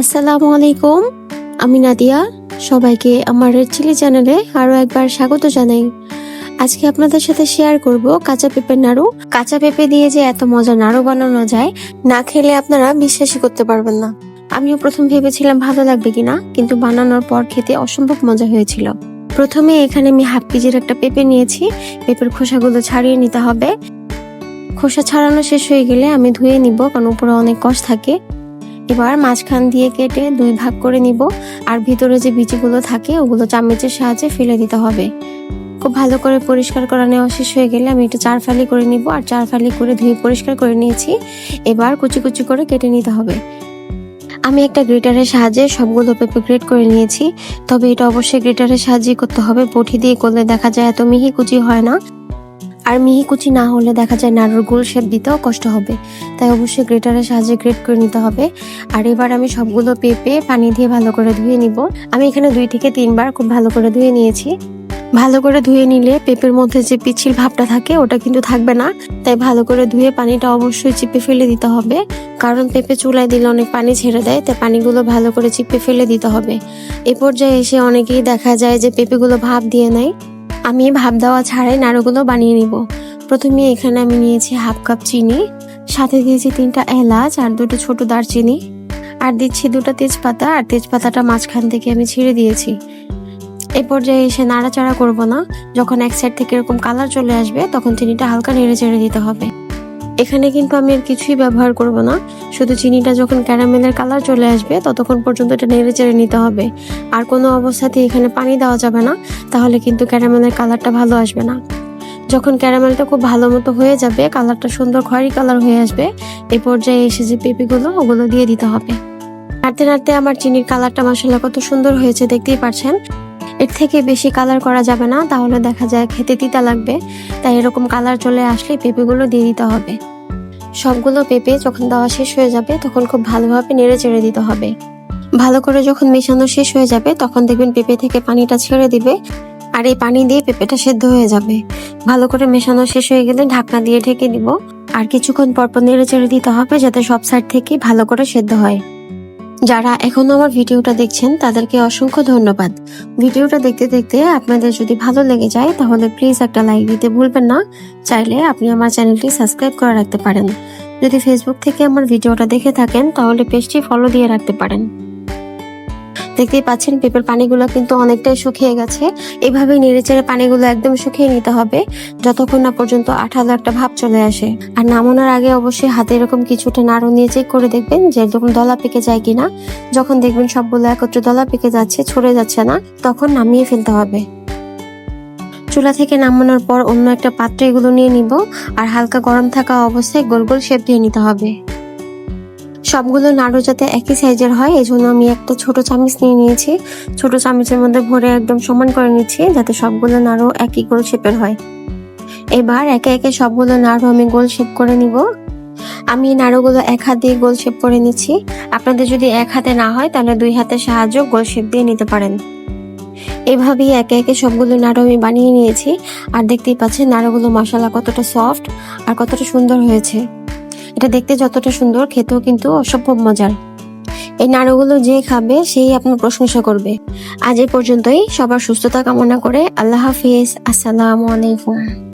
আসসালামু আলাইকুম, আমি নাদিয়া। সবাইকে আমার রেড চিলি চ্যানেলে আরও একবার স্বাগত জানাই। আজকে আপনাদের সাথে শেয়ার করব কাঁচা পেঁপের নাড়ু। কাঁচা পেঁপে দিয়ে যে এত মজা নাড়ু বানানো যায়, না খেলে আপনারা বিশ্বাসই করতে পারবেন না। আমিও প্রথম ভেবেছিলাম ভালো লাগবে কিনা, কিন্তু বানানোর পর খেতে অসম্ভব মজা হয়েছিল। প্রথমে এখানে আমি হাফ কেজির একটা পেঁপে নিয়েছি। পেঁপের খোসাগুলো ছাড়িয়ে নিতে হবে। খোসা ছাড়ানো শেষ হয়ে গেলে আমি ধুয়ে নিব, কারণ উপরে অনেক কষ থাকে। এবার মাঝখান দিয়ে কেটে দুই ভাগ করে নিব, আর ভিতরে যে বিচিগুলো থাকে, ওগুলো চামচের সাহায্যে ফেলে দিতে হবে। খুব ভালো করে পরিষ্কার করা নেওয়া শেষ হয়ে গেলে আমি একটু চার ফালি করে নিব, আর চার ফালি করে ধুয়ে পরিষ্কার করে নিয়েছি। এবার কুচি কুচি করে কেটে নিতে হবে। আমি একটা গ্রেটারের সাহায্যে সবগুলো পেঁপে গ্রেট করে নিয়েছি, তবে এটা অবশ্যই গ্রেটারের সাহায্যে করতে হবে। বটি দিয়ে করলে দেখা যায় এত মিহি কুচি হয় না। আর মিহি কুচি না হলে দেখা যায় নাড়ুর গোল শেপ দিতেও কষ্ট হবে। তাই অবশ্যই গ্রেটারের সাহায্যে গ্রেট করে নিতে হবে। আর এবার আমি সবগুলো পেঁপে পানি দিয়ে ভালো করে ধুয়ে নিব। আমি এখানে দুই থেকে তিনবার খুব ভালো করে ধুয়ে নিয়েছি। ভালো করে ধুয়ে নিলে পেঁপের মধ্যে যে পিচ্ছিল ভাবটা থাকে, ওটা কিন্তু থাকবে না। তাই ভালো করে ধুয়ে পানিটা অবশ্যই চিপে ফেলে দিতে হবে। কারণ পেঁপে চুলায় দিলে অনেক পানি ছেড়ে দেয়, তাই পানিগুলো ভালো করে চিপে ফেলে দিতে হবে। এ পর্যায়ে এসে অনেকেই দেখা যায় যে পেঁপেগুলো ভাপ দিয়ে নেয়। আমি ভাব দেওয়া ছাড়াই নাড়ুগুলো বানিয়ে নিব। প্রথমে এখানে আমি নিয়েছি হাফ কাপ চিনি, সাথে দিয়েছি তিনটা এলাচ আর দুটো ছোট দারচিনি, আর দিচ্ছি দুটো তেজপাতা, আর তেজপাতাটা মাঝখান থেকে আমি ছিঁড়ে দিয়েছি। এই পর্যায়ে এসে নাড়াচাড়া করব না, যখন এক সাইড থেকে এরকম কালার চলে আসবে, তখন চিনিটা হালকা নেড়ে চেড়ে দিতে হবে। এখানে কিন্তু আমি আর কিছুই ব্যবহার করব না। শুধু চিনিটা যখন ক্যারামেলের কালার চলে আসবে, ততক্ষণ পর্যন্ত এটা নেড়ে চেড়ে নিতে হবে। আর কোনো অবস্থাতেই এখানে পানি দেওয়া যাবে না, তাহলে কিন্তু ক্যারামেলের কালারটা ভালো আসবে না। যখন ক্যারামেলটা খুব ভালো মতো হয়ে যাবে, কালারটা সুন্দর খয়েরি কালার হয়ে আসবে এই পর্যায়ে এসে যে পেঁপেগুলো, ওগুলো দিয়ে দিতে হবে। নাড়তে নাড়তে আমার চিনির কালারটা মাসাল্লাহ কত সুন্দর হয়েছে, দেখতেই পাচ্ছেন এর থেকে বেশি কালার করা যাবে না, তাহলে দেখা যায় খেতে তিতা লাগবে। তাই এরকম কালার চলে আসলে পেঁপেগুলো দিয়ে দিতে হবে। সবগুলো পেঁপে যখন দেওয়া শেষ হয়ে যাবে, তখন খুব ভালোভাবে নেড়ে চেড়ে দিতে হবে। ভালো করে যখন মেশানো শেষ হয়ে যাবে, তখন দেখবেন পেঁপে থেকে পানিটা ছেড়ে দিবে, আর এই পানি দিয়ে পেঁপেটা সেদ্ধ হয়ে যাবে। ভালো করে মেশানো শেষ হয়ে গেলে ঢাকনা দিয়ে ঢেকে দিব আর কিছুক্ষণ পরপর নেড়ে চেড়ে দিতে হবে, যাতে সব সাইড থেকে ভালো করে সেদ্ধ হয়। যারা এখনও আমার ভিডিওটা দেখছেন, তাদেরকে অসংখ্য ধন্যবাদ। ভিডিওটা দেখতে দেখতে আপনাদের যদি ভালো লেগে যায়, তাহলে প্লিজ একটা লাইক দিতে ভুলবেন না। চাইলে আপনি আমার চ্যানেলটি সাবস্ক্রাইব করে রাখতে পারেন। যদি ফেসবুক থেকে আমার ভিডিওটা দেখে থাকেন, তাহলে পেজটি ফলো দিয়ে রাখতে পারেন। দেখতেই পাচ্ছেন, পেঁপের পানিগুলো কিন্তু অনেকটাই শুকিয়ে গেছে। এভাবে নেড়েচেড়ে পানিগুলো একদম শুকিয়ে নিতে হবে, যতক্ষণ না পর্যন্ত আঠালো একটা ভাব চলে আসে। আর নামানোর আগে অবশ্যই হাতে এরকম কিছুটা নাড়ু নিয়ে চেক করে দেখবেন যে এরকম দলা পেকে যায় কিনা। যখন দেখবেন সবগুলো একত্রে দলা পেকে যাচ্ছে, ছড়ে যাচ্ছে না, তখন নামিয়ে ফেলতে হবে। চুলা থেকে নামানোর পর অন্য একটা পাত্রে এগুলো নিয়ে নিব, আর হালকা গরম থাকা অবস্থায় গোল গোল শেপ দিয়ে নিতে হবে। সবগুলো নাড়ু যাতে একই সাইজের হয় এই জন্য আমি একটা ছোট চামচ নিয়ে নিয়েছি। ছোট চামচের মধ্যে ভরে একদম সমান করে নিচ্ছি, যাতে সবগুলো নাড়ু একই গোল শেপের হয়। এবার একে একে সবগুলো নাড়ু আমি গোল শেপ করে নিব। আমি নাড়ুগুলো এক হাত দিয়ে গোল শেপ করে নিচ্ছি। আপনাদের যদি এক হাতে না হয়, তাহলে দুই হাতের সাহায্য গোল শেপ দিয়ে নিতে পারেন। এভাবেই একে একে সবগুলো নাড়ু আমি বানিয়ে নিয়েছি। আর দেখতেই পাচ্ছেন, নাড়ুগুলো মশলা কতটা সফট আর কতটা সুন্দর হয়েছে। এটা দেখতে যতটা সুন্দর, খেতেও কিন্তু অসম্ভব মজার। এই নাড়ুগুলো যে খাবে, সেই আপনার প্রশংসা করবে। আজ এই পর্যন্তই। সবার সুস্থতা কামনা করে আল্লাহ হাফিজ। আসসালামু আলাইকুম।